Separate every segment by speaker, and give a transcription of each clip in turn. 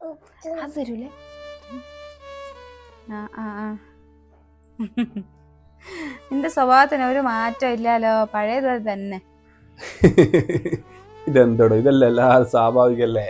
Speaker 1: അത് തരൂലേ ആ ആ ആ. നിന്റെ സ്വഭാവത്തിന് ഒരു മാറ്റം ഇല്ലല്ലോ പഴയതുപോലെ തന്നെ.
Speaker 2: ഇതെന്തോടോ? ഇതല്ലേ സ്വാഭാവികല്ലേ?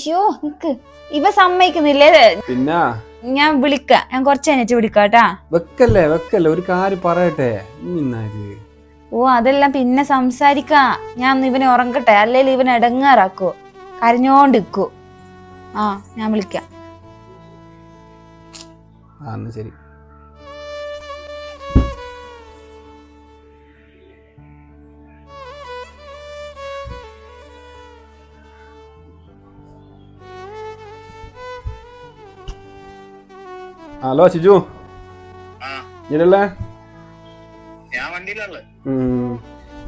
Speaker 1: അയ്യോ നിക്ക്. ഇവ സമ്മതിക്കുന്നില്ലേ?
Speaker 2: പിന്നെ?
Speaker 1: ഞാൻ വിളിക്ക. ഞാൻ കുറച്ച് കഴിഞ്ഞിട്ട് വിളിക്കാം കേട്ടാ
Speaker 2: വെക്കല്ലേ വെക്കല്ലേ. ഒരു കാര്യം പറയട്ടെ.
Speaker 1: ഓ അതെല്ലാം പിന്നെ സംസാരിക്കാ. ഞാൻ ഇവനെ ഉറങ്ങട്ടെ. അല്ലെങ്കിൽ ഇവൻ ഇടങ്ങാറാക്കോ കരഞ്ഞോണ്ടിക്കൂ ആ ഞാൻ വിളിക്കാം.
Speaker 2: ശരി. ഹലോ ഷിജു. ഇടല്ലേ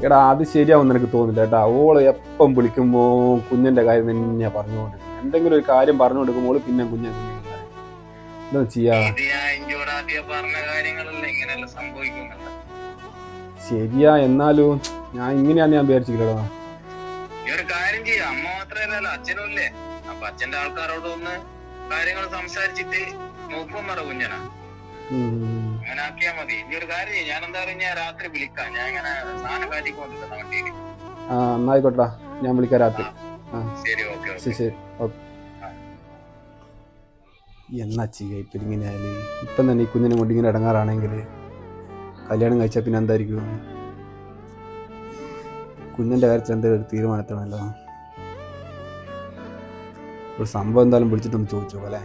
Speaker 2: എടാ അത് ശരിയാവും എനിക്ക് തോന്നില്ല കേട്ടാ. ഓൾ എപ്പം വിളിക്കുമ്പോ കുഞ്ഞിന്റെ കാര്യം തന്നെയാ പറഞ്ഞുകൊണ്ട് എന്തെങ്കിലും ഒരു കാര്യം പറഞ്ഞു കൊടുക്കുമ്പോൾ പിന്നെ കുഞ്ഞെ. എന്താ ചെയ്യാ? ശരിയാ എന്നാലും ഞാൻ ഇങ്ങനെയാന്ന് ഞാൻ വിചാരിച്ചില്ലടാ
Speaker 3: ഈ ഒരു കാര്യം ചെയ്യാം. അമ്മ മാത്രമല്ലല്ലോ അച്ഛനും ഇല്ലേ? അപ്പൊ അച്ഛന്റെ ആൾക്കാരോട് ഒന്ന് കാര്യങ്ങൾ സംസാരിച്ചിട്ട് നോക്കും പറ കുഞ്ഞനാ. അങ്ങനെ ആക്കിയാ മതി. ഇനി ഒരു കാര്യം ഞാൻ എന്താ പറയുക ഞാൻ രാത്രി വിളിക്കാം. ഞാൻ ഇങ്ങനെ സാധനം കാറ്റിക്കൊണ്ടിരുന്ന വണ്ടിയിൽ
Speaker 2: ആ എന്നായിക്കോട്ടാ ഞാൻ വിളിക്കാം രാത്രി.
Speaker 3: ശരി ഓക്കെ
Speaker 2: ശരി ഓക്കെ എന്നാ ചെയ്യുക? ഇപ്പം ഇങ്ങനെ ആയാൽ. ഇപ്പം തന്നെ ഈ കുഞ്ഞിനെ കൊണ്ട് ഇങ്ങനെ ഇടങ്ങാറാണെങ്കിൽ കല്യാണം കഴിച്ചാൽ പിന്നെ എന്തായിരിക്കും? കുഞ്ഞിന്റെ കാര്യത്തിൽ എന്തെങ്കിലും ഒരു തീരുമാനത്തിനല്ലോ ഒരു സംഭവം എന്തായാലും വിളിച്ചിട്ടൊന്ന് ചോദിച്ചോ അല്ലേ.